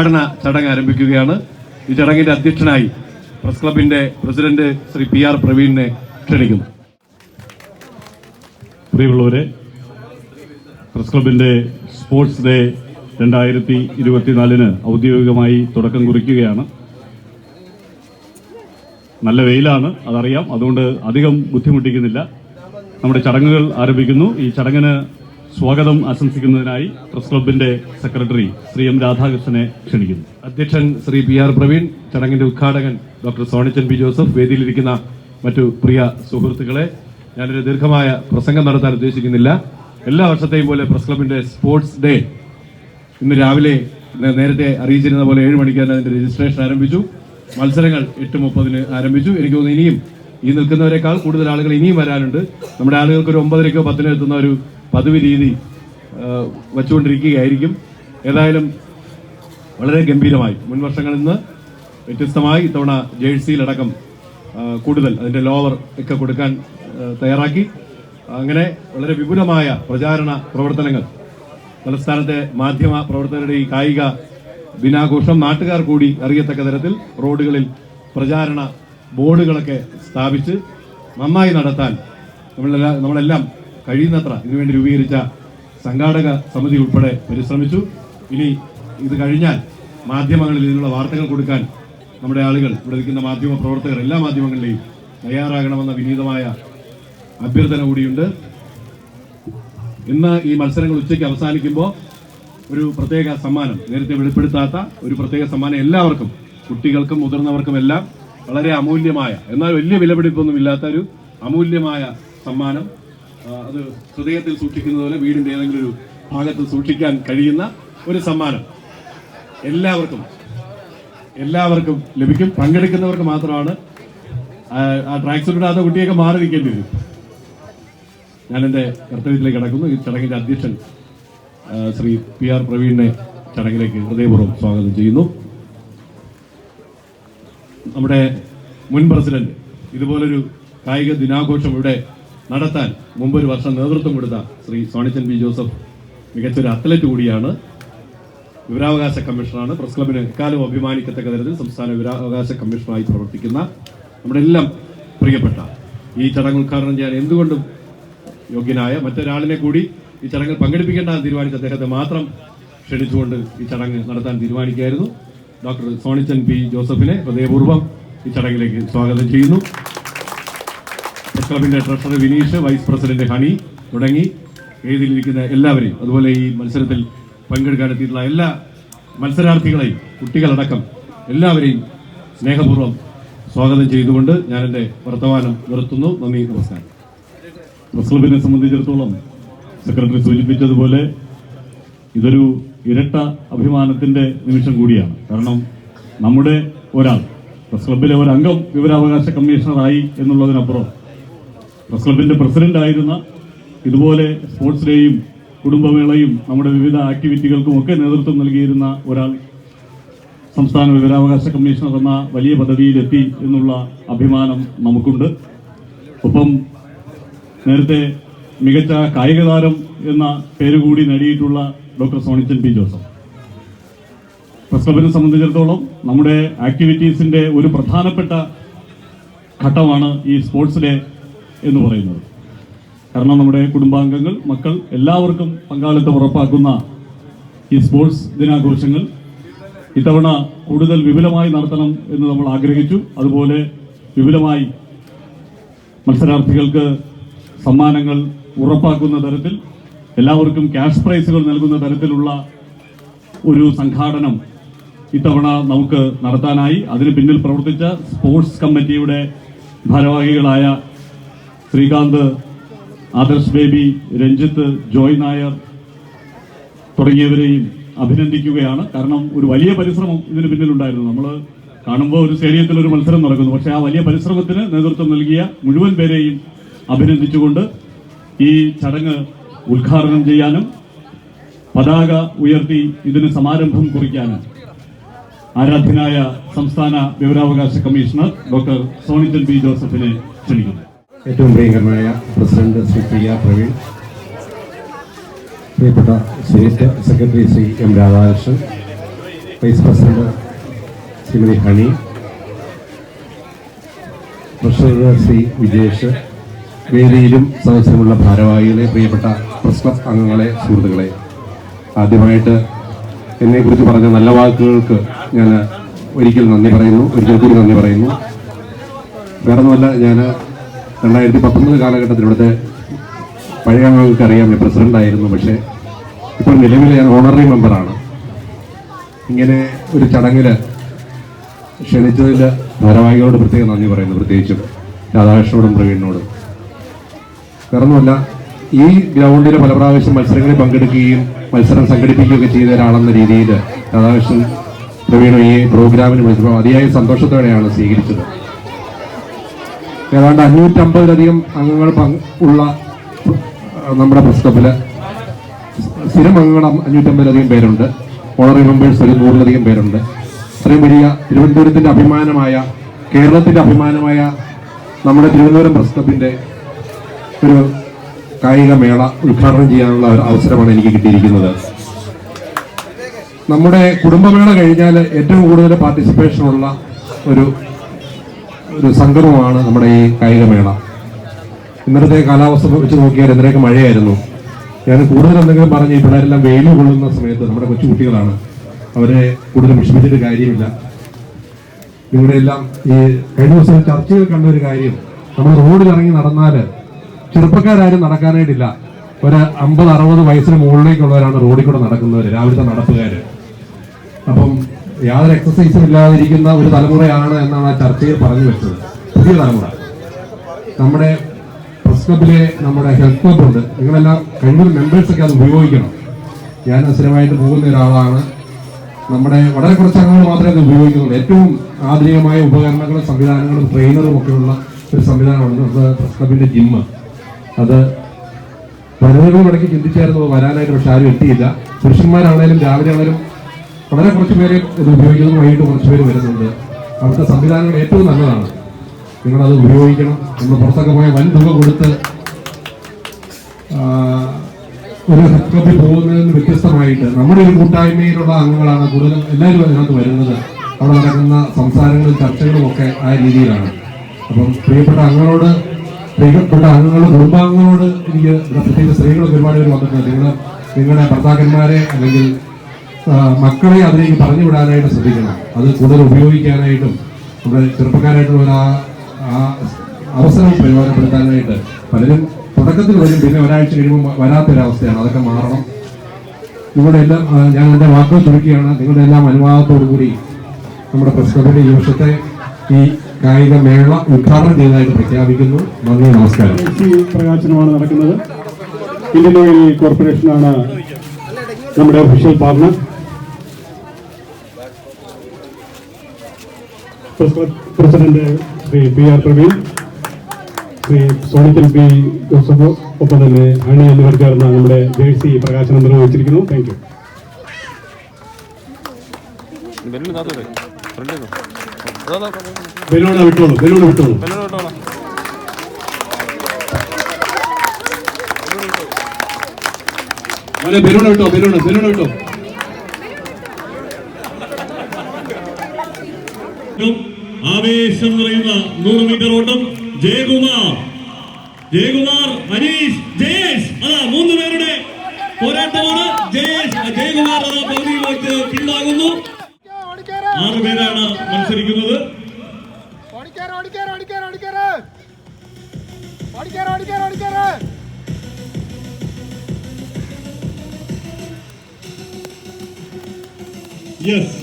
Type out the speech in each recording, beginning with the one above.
ഉദ്ഘാടന ചടങ്ങ് ആരംഭിക്കുകയാണ്. ഈ ചടങ്ങിന്റെ അധ്യക്ഷനായി പ്രസ് ക്ലബിന്റെ പ്രസിഡന്റ് ശ്രീ പി ആർ പ്രവീണിനെ ക്ഷണിക്കുന്നു. പ്രിയമുള്ളവരെ പ്രസ് ക്ലബിന്റെ സ്പോർട്സ് ഡേ രണ്ടായിരത്തി ഇരുപത്തിനാലിന് ഔദ്യോഗികമായി തുടക്കം കുറിക്കുകയാണ്. നല്ല വെയിലാണ് അതറിയാം. അതുകൊണ്ട് അധികം ബുദ്ധിമുട്ടിക്കുന്നില്ല. നമ്മുടെ ചടങ്ങുകൾ ആരംഭിക്കുന്നു. ഈ ചടങ്ങിന് സ്വാഗതം ആശംസിക്കുന്നതിനായി പ്രസ് ക്ലബിന്റെ സെക്രട്ടറി ശ്രീ എം രാധാകൃഷ്ണനെ ക്ഷണിക്കുന്നു. അധ്യക്ഷൻ ശ്രീ പി ആർ പ്രവീൺ ചടങ്ങിന്റെ ഉദ്ഘാടകൻ ഡോക്ടർ സോണിച്ചൻ പി ജോസഫ് വേദിയിലിരിക്കുന്ന മറ്റു പ്രിയ സുഹൃത്തുക്കളെ ഞാനൊരു ദീർഘമായ പ്രസംഗം നടത്താൻ ഉദ്ദേശിക്കുന്നില്ല. എല്ലാ വർഷത്തെയും പോലെ പ്രസ് ക്ലബിന്റെ സ്പോർട്സ് ഡേ ഇന്ന് രാവിലെ നേരത്തെ അറിയിച്ചിരുന്ന പോലെ ഏഴ് മണിക്ക് തന്നെ അതിന്റെ രജിസ്ട്രേഷൻ ആരംഭിച്ചു. മത്സരങ്ങൾ എട്ട് മുപ്പതിന് ആരംഭിച്ചു. എനിക്ക് തോന്നുന്നു ഇനിയും ഈ നിൽക്കുന്നവരെക്കാൾ കൂടുതൽ ആളുകൾ ഇനിയും വരാനുണ്ട്. നമ്മുടെ ആളുകൾക്ക് ഒരു ഒമ്പതരക്കോ പത്തിനോ എത്തുന്ന ഒരു പതിവ് രീതി വച്ചുകൊണ്ടിരിക്കുകയായിരിക്കും. ഏതായാലും വളരെ ഗംഭീരമായി മുൻവർഷങ്ങളിൽ നിന്ന് വ്യത്യസ്തമായി ഇത്തവണ ജേഴ്സിയിലടക്കം കൂടുതൽ അതിന്റെ ലോവർ ഒക്കെ കൊടുക്കാൻ തയ്യാറാക്കി. അങ്ങനെ വളരെ വിപുലമായ പ്രചാരണ പ്രവർത്തനങ്ങൾ തലസ്ഥാനത്തെ മാധ്യമ പ്രവർത്തകരുടെ ഈ കായിക ദിനാഘോഷം നാട്ടുകാർ കൂടി അറിയത്തക്ക തരത്തിൽ റോഡുകളിൽ പ്രചാരണ ബോർഡുകളൊക്കെ സ്ഥാപിച്ച് നന്നായി നടത്താൻ നമ്മളെല്ലാം നമ്മളെല്ലാം കഴിയുന്നത്ര ഇതിനുവേണ്ടി രൂപീകരിച്ച സംഘാടക സമിതി ഉൾപ്പെടെ പരിശ്രമിച്ചു. ഇനി ഇത് കഴിഞ്ഞാൽ മാധ്യമങ്ങളിൽ ഇതിനുള്ള വാർത്തകൾ കൊടുക്കാൻ നമ്മുടെ ആളുകൾ ഇവിടെ നിൽക്കുന്ന മാധ്യമ പ്രവർത്തകർ എല്ലാ മാധ്യമങ്ങളിലെയും തയ്യാറാകണമെന്ന വിനീതമായ അഭ്യർത്ഥന കൂടിയുണ്ട്. ഇന്ന് ഈ മത്സരങ്ങൾ ഉച്ചയ്ക്ക് അവസാനിക്കുമ്പോൾ ഒരു പ്രത്യേക സമ്മാനം നേരത്തെ വെളിപ്പെടുത്താത്ത ഒരു പ്രത്യേക സമ്മാനം എല്ലാവർക്കും കുട്ടികൾക്കും മുതിർന്നവർക്കും എല്ലാം വളരെ അമൂല്യമായ എന്നാൽ വലിയ വിലപിടിപ്പൊന്നും ഇല്ലാത്ത ഒരു അമൂല്യമായ സമ്മാനം അത് ഹൃദയത്തിൽ സൂക്ഷിക്കുന്നത് പോലെ വീടിന്റെ ഏതെങ്കിലും ഒരു ഭാഗത്ത് സൂക്ഷിക്കാൻ കഴിയുന്ന ഒരു സമ്മാനം. എല്ലാവർക്കും എല്ലാവർക്കും ലഭിക്കും. പങ്കെടുക്കുന്നവർക്ക് മാത്രമാണ് ആ, ട്രാക്സ് ഇടാത്ത കുട്ടിയൊക്കെ മാറി നിൽക്കേണ്ടി വരും. ഞാൻ എന്റെ കർത്തവ്യത്തിലേക്ക് കിടക്കുന്നു. ഈ ചടങ്ങിന്റെ അധ്യക്ഷൻ ശ്രീ പി ആർ പ്രവീണിനെ ചടങ്ങിലേക്ക് ഹൃദയപൂർവം സ്വാഗതം ചെയ്യുന്നു. നമ്മുടെ മുൻ പ്രസിഡന്റ് ഇതുപോലൊരു കായിക ദിനാഘോഷം ഇവിടെ നടത്താൻ മുമ്പ് ഒരു വർഷം നേതൃത്വം കൊടുത്ത ശ്രീ സോണിച്ചൻ ബി ജോസഫ് മികച്ചൊരു അത്ലറ്റ് കൂടിയാണ്. വിവരാവകാശ കമ്മീഷണറാണ്. പ്രസ് ക്ലബിന് എക്കാലം അഭിമാനിക്കത്തക്ക തരത്തിൽ സംസ്ഥാന വിവരാവകാശ കമ്മീഷണറായി പ്രവർത്തിക്കുന്ന നമ്മുടെ എല്ലാം പ്രിയപ്പെട്ട ഈ ചടങ്ങ് ഉദ്ഘാടനം ചെയ്യാൻ എന്തുകൊണ്ടും യോഗ്യനായ മറ്റൊരാളിനെ കൂടി ഈ ചടങ്ങിൽ പങ്കെടുപ്പിക്കേണ്ട തീരുമാനിച്ച അദ്ദേഹത്തെ മാത്രം ക്ഷണിച്ചുകൊണ്ട് ഈ ചടങ്ങ് നടത്താൻ തീരുമാനിക്കുകയായിരുന്നു. ഡോക്ടർ സോണിച്ചൻ പി ജോസഫിനെ ഹൃദയപൂർവം ഈ ചടങ്ങിലേക്ക് സ്വാഗതം ചെയ്യുന്നു. ക്ലബിന്റെ treasurer Vineesh vice president Honey തുടങ്ങി വേദിയിലിരിക്കുന്ന എല്ലാവരെയും അതുപോലെ ഈ മത്സരത്തിൽ പങ്കെടുക്കാനെത്തിയിട്ടുള്ള എല്ലാ മത്സരാർത്ഥികളെയും കുട്ടികളടക്കം എല്ലാവരെയും സ്നേഹപൂർവം സ്വാഗതം ചെയ്തുകൊണ്ട് ഞാൻ എന്റെ വർത്തമാനം നിർത്തുന്നു. നന്ദി നമസ്കാരം. പ്രസ് ക്ലബിനെ സംബന്ധിച്ചിടത്തോളം സെക്രട്ടറി സൂചിപ്പിച്ചതുപോലെ ഇതൊരു ഇരട്ട അഭിമാനത്തിന്റെ നിമിഷം കൂടിയാണ്. കാരണം നമ്മുടെ ഒരാൾ പ്രസ് ക്ലബിലെ ഒരു അംഗം വിവരാവകാശ കമ്മീഷണറായി എന്നുള്ളതിനപ്പുറം പ്രസ് ക്ലബിന്റെ പ്രസിഡന്റ് ആയിരുന്ന ഇതുപോലെ സ്പോർട്സ് ഡേയും കുടുംബമേളയും നമ്മുടെ വിവിധ ആക്ടിവിറ്റികൾക്കും ഒക്കെ നേതൃത്വം നൽകിയിരുന്ന ഒരാൾ സംസ്ഥാന വിവരാവകാശ കമ്മീഷണർ എന്ന വലിയ പദവിയിലെത്തി എന്നുള്ള അഭിമാനം നമുക്കുണ്ട്. ഒപ്പം നേരത്തെ മികച്ച കായിക താരം എന്ന പേരുകൂടി നേടിയിട്ടുള്ള doctor Sonichan P. Joseph. Press ക്ലബിനെ സംബന്ധിച്ചിടത്തോളം നമ്മുടെ ആക്ടിവിറ്റീസിന്റെ ഒരു പ്രധാനപ്പെട്ട ഘട്ടമാണ് ഈ സ്പോർട്സ് ഡേ എന്ന് പറയുന്നത്. കാരണം നമ്മുടെ കുടുംബാംഗങ്ങൾ മക്കൾ എല്ലാവർക്കും പങ്കാളിത്തം ഉറപ്പാക്കുന്ന ഈ സ്പോർട്സ് ദിനാഘോഷങ്ങൾ ഇത്തവണ കൂടുതൽ വിപുലമായി നടത്തണം എന്ന് നമ്മൾ ആഗ്രഹിച്ചു. അതുപോലെ വിപുലമായി മത്സരാർത്ഥികൾക്ക് സമ്മാനങ്ങൾ ഉറപ്പാക്കുന്ന തരത്തിൽ എല്ലാവർക്കും ക്യാഷ് പ്രൈസുകൾ നൽകുന്ന തരത്തിലുള്ള ഒരു സംഘാടനം ഇത്തവണ നമുക്ക് നടത്താനായി. അതിന് പിന്നിൽ പ്രവർത്തിച്ച സ്പോർട്സ് കമ്മിറ്റിയുടെ ഭാരവാഹികളായ ശ്രീകാന്ത് ആദർശ് ബേബി രഞ്ജിത്ത് ജോയ് നായർ തുടങ്ങിയവരെയും അഭിനന്ദിക്കുകയാണ്. കാരണം ഒരു വലിയ പരിശ്രമം ഇതിന് പിന്നിലുണ്ടായിരുന്നു. നമ്മൾ കാണുമ്പോൾ ഒരു സ്റ്റേഡിയത്തിൽ ഒരു മത്സരം നടക്കുന്നു. പക്ഷേ ആ വലിയ പരിശ്രമത്തിന് നേതൃത്വം നൽകിയ മുഴുവൻ പേരെയും അഭിനന്ദിച്ചുകൊണ്ട് ഈ ചടങ്ങ് ഉദ്ഘാടനം ചെയ്യാനും പതാക ഉയർത്തി ഇതിന് സമാരംഭം കുറിക്കാനും ആരാധ്യനായ സംസ്ഥാന വിവരാവകാശ കമ്മീഷണർ ഡോക്ടർ സോണിജൻ ബി ജോസഫിനെ ക്ഷണിക്കുന്നു. ഏറ്റവും പ്രിയങ്കരനായ പ്രസിഡന്റ് ശ്രീ പ്രിയ പ്രവീൺ പ്രിയപ്പെട്ട state secretary Shri M Radhakrishnan vice president Shrimati Honey treasurer Shri Vijesh വേദിയിലും സദസ്സിലുമുള്ള ഭാരവാഹികളെ പ്രിയപ്പെട്ട പ്രസ് ക്ലബ് അംഗങ്ങളെ സുഹൃത്തുക്കളെ ആദ്യമായിട്ട് എന്നെക്കുറിച്ച് പറഞ്ഞ നല്ല വാക്കുകൾക്ക് ഞാൻ ഒരിക്കൽ നന്ദി പറയുന്നു ഒരിക്കൽ കൂടി നന്ദി പറയുന്നു. വേറൊന്നുമല്ല ഞാൻ രണ്ടായിരത്തി പത്തൊമ്പത് കാലഘട്ടത്തിൽ ഇവിടുത്തെ പഴയ അംഗങ്ങൾക്ക് അറിയാം ഞാൻ പ്രസിഡന്റ് ആയിരുന്നു പക്ഷേ ഇപ്പോൾ നിലവിൽ ഞാൻ ഓണററി മെമ്പറാണ് ഇങ്ങനെ ഒരു ചടങ്ങിൽ ക്ഷണിച്ചതിൽ ഭാരവാഹികളോട് പ്രത്യേകം നന്ദി പറയുന്നു പ്രത്യേകിച്ചും രാധാകൃഷ്ണനോടും പ്രവീണിനോടും. വേറൊന്നുമല്ല ഈ ഗ്രൗണ്ടിൽ പല പ്രാവശ്യം മത്സരങ്ങളിൽ പങ്കെടുക്കുകയും മത്സരം സംഘടിപ്പിക്കുകയൊക്കെ ചെയ്ത ഒരാളെന്ന രീതിയിൽ രാധാകൃഷ്ണൻ പ്രവീണും ഈ പ്രോഗ്രാമിന് വിളിച്ചപ്പോൾ അതിയായ സന്തോഷത്തോടെയാണ് സ്വീകരിച്ചത്. ഏതാണ്ട് അഞ്ഞൂറ്റമ്പതിലധികം അംഗങ്ങൾ ഉള്ള നമ്മുടെ ക്ലബിൽ സ്ഥിരം അംഗങ്ങൾ അഞ്ഞൂറ്റമ്പതിലധികം പേരുണ്ട്. ഓണറി മെമ്പേഴ്സ് ഒരു നൂറിലധികം പേരുണ്ട്. അത്രയും വലിയ തിരുവനന്തപുരത്തിന്റെ അഭിമാനമായ കേരളത്തിന്റെ അഭിമാനമായ നമ്മുടെ തിരുവനന്തപുരം പ്രസ് ക്ലബിന്റെ ഒരു കായിക മേള ഉദ്ഘാടനം ചെയ്യാനുള്ള ഒരു അവസരമാണ് എനിക്ക് കിട്ടിയിരിക്കുന്നത്. നമ്മുടെ കുടുംബമേള കഴിഞ്ഞാൽ ഏറ്റവും കൂടുതൽ പാർട്ടിസിപ്പേഷൻ ഉള്ള ഒരു ഒരു സംഗമമാണ് നമ്മുടെ ഈ കായികമേള ഇന്നലത്തെ കാലാവസ്ഥ വെച്ച് നോക്കിയാൽ ഇന്നലെയൊക്കെ മഴയായിരുന്നു. ഞാൻ കൂടുതൽ എന്തെങ്കിലും പറഞ്ഞ് ഈ പിള്ളേരെല്ലാം വെയിൽ കൊള്ളുന്ന സമയത്ത് നമ്മുടെ കൊച്ചുകുട്ടികളാണ് അവരെ കൂടുതൽ വിഷമിച്ചിട്ട് കാര്യമില്ല. എല്ലാം ഈ കഴിഞ്ഞ ദിവസം ചർച്ചയിൽ കണ്ട ഒരു കാര്യം. നമ്മൾ റോഡിൽ ഇറങ്ങി നടന്നാൽ ചെറുപ്പക്കാരും നടക്കാനായിട്ടില്ല. ഒരു അമ്പത് അറുപത് വയസ്സിന് മുകളിലേക്കുള്ളവരാണ് റോഡിൽ കൂടെ നടക്കുന്നവർ രാവിലത്തെ നടപ്പുകാര്. അപ്പം യാതൊരു എക്സസൈസും ഇല്ലാതിരിക്കുന്ന ഒരു തലമുറയാണ് എന്നാണ് ആ ചർച്ചയിൽ പറഞ്ഞു വെച്ചത്. പുതിയ തലമുറ. നമ്മുടെ പ്രസ് ക്ലബിലെ നമ്മുടെ ഹെൽത്ത് ക്ലബ് ഉണ്ട്. നിങ്ങളെല്ലാം കഴിഞ്ഞൊരു മെമ്പേഴ്സൊക്കെ അത് ഉപയോഗിക്കണം. ഞാൻ സ്ഥിരമായിട്ട് പോകുന്ന ഒരാളാണ്. നമ്മുടെ വളരെ കുറച്ച് അംഗങ്ങൾ മാത്രമേ അത് ഉപയോഗിക്കുന്നുള്ളൂ. ഏറ്റവും ആധുനികമായ ഉപകരണങ്ങളും സംവിധാനങ്ങളും ട്രെയിനറും ഒക്കെയുള്ള ഒരു സംവിധാനമാണ് നമ്മുടെ പ്രസ് ക്ലബിന്റെ ജിമ്മ് അത് വനിതകളും ഇടയ്ക്ക് ചിന്തിച്ചായിരുന്നു വരാനായിട്ട് പക്ഷെ ആരും എത്തിയില്ല. പുരുഷന്മാരാണേലും രാവിലെ ആണേലും വളരെ കുറച്ച് പേര് ഇത് ഉപയോഗിക്കുന്നു വൈകിട്ട് കുറച്ച് പേര് വരുന്നുണ്ട്. അവിടുത്തെ സംവിധാനങ്ങൾ ഏറ്റവും നല്ലതാണ്. നിങ്ങളത് ഉപയോഗിക്കണം. നമ്മൾ പുറത്തൊക്കെ പോയ വൻ തുക കൊടുത്ത് ഒരു ക്ലബിൽ പോകുന്നതിൽ നിന്ന് വ്യത്യസ്തമായിട്ട് നമ്മുടെ ഒരു കൂട്ടായ്മയിലുള്ള അംഗങ്ങളാണ് കൂടുതലും എല്ലാവരും അതിനകത്ത് വരുന്നത്. അവിടെ നടക്കുന്ന സംസാരങ്ങളും ചർച്ചകളും ഒക്കെ ആ രീതിയിലാണ്. അപ്പം പ്രിയപ്പെട്ട അംഗങ്ങളോട് പ്രിയപ്പെട്ട അംഗങ്ങളും കുടുംബാംഗങ്ങളോട് എനിക്ക് പ്രത്യേകിച്ച് സ്ത്രീകളൊക്കെ ഒരുപാട് പേര് വന്നിട്ടുണ്ട്. നിങ്ങൾ നിങ്ങളുടെ ഭർത്താക്കന്മാരെ അല്ലെങ്കിൽ മക്കളെ അതിലേക്ക് പറഞ്ഞു വിടാനായിട്ട് ശ്രദ്ധിക്കണം. അത് കൂടുതൽ ഉപയോഗിക്കാനായിട്ടും നമ്മുടെ ചെറുപ്പക്കാരായിട്ടുള്ള ആ- അവസരം പ്രയോജനപ്പെടുത്താനായിട്ട് പലരും തുടക്കത്തിൽ വരും പിന്നെ ഒരാഴ്ച കഴിയുമ്പോൾ വരാത്തൊരവസ്ഥയാണ്. അതൊക്കെ മാറണം. നിങ്ങളുടെ എല്ലാം ഞാൻ എന്റെ വാക്കുകൾ ചുരുക്കുകയാണ് നിങ്ങളുടെ എല്ലാം അനുവാദത്തോടു കൂടി നമ്മുടെ പ്രസ് ഈ വർഷത്തെ ഈ കായിക മേള ഉദ്ഘാടനം ചെയ്തതായിട്ട് പ്രഖ്യാപിക്കുന്നു. നന്ദി നമസ്കാരം. പ്രകാശനമാണ് നടക്കുന്നത്. ഇന്ത്യൻ ഓയിൽ കോർപ്പറേഷനാണ് നമ്മുടെ official partner president Shri P R Praveen Shri Sonichan P Joseph ഒപ്പം തന്നെ ഹണി എന്നിവർ ചേർന്ന് നമ്മുടെ ജേഴ്സി പ്രകാശനം നിർവഹിച്ചിരിക്കുന്നു. താങ്ക് യു ബലൂണ വിട്ടോളൂ ബലൂണ് വിട്ടോളൂ. മോനെ ബലൂണ വിട്ടോ ബലൂണ് ബലൂണ് വിട്ടോ. ആവേശം നിറയുന്ന നൂറ് മീറ്റർ ഓട്ടം ജയകുമാർ. ജയകുമാർ അനീഷ്. യെസ്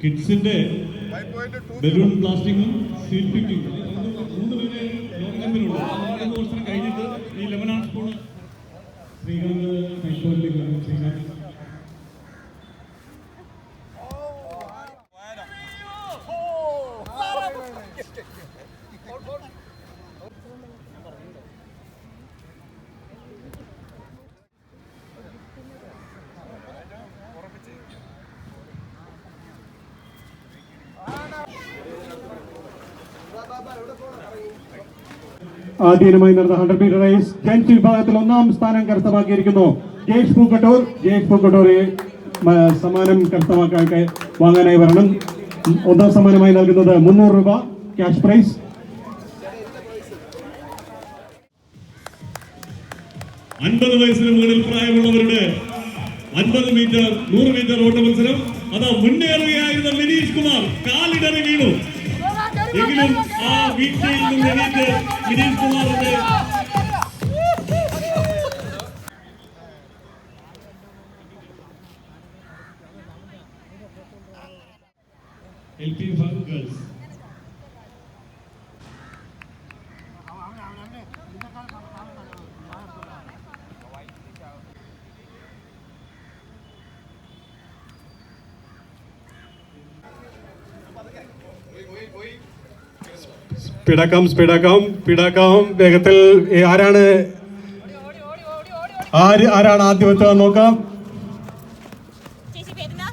കിഡ്സിന്റെ ബലൂൺ ബ്ലാസ്റ്റിങ്ങും സീറ്റ് പിക്കിങ്ങും ആദ്യമായി നടന്ന ഹൺഡ്രഡ് മീറ്റർ റേസ് ജെൻസ് വിഭാഗത്തിൽ ഒന്നാം സ്ഥാനം കരസ്ഥമാക്കിയിരിക്കുന്നു. ജയേഷ് പൂക്കട്ടൂർ ജയേഷ് പൂക്കട്ടൂരെ സമ്മാനം കരസ്ഥമാക്കാൻ വാങ്ങാനായി വരണം. ഒന്നാം സമ്മാനമായി നൽകുന്നത് മുന്നൂറ് രൂപ ക്യാഷ് പ്രൈസ് അൻപത് വയസ്സിന് മുകളിൽ പ്രായമുള്ളവരുടെ അൻപത് മീറ്റർ നൂറ് മീറ്റർ ഓട്ട മത്സരം. അതാ മുന്നേറുകയായിരുന്ന വിനീഷ് കുമാർ കാലിടറി വീണു. എങ്കിലും ആ വീഴ്ചയിൽ നിന്ന് എണീറ്റ് വിനീത് കുമാറിന്റെ സ്പീഡാക്കാം സ്പീഡാക്കാം സ്പീഡാക്കാം വേഗത്തിൽ ആരാണ്? ആര് ആരാണ് ആദ്യം എത്തുക നോക്കാം. ചേച്ചി പേരെന്താ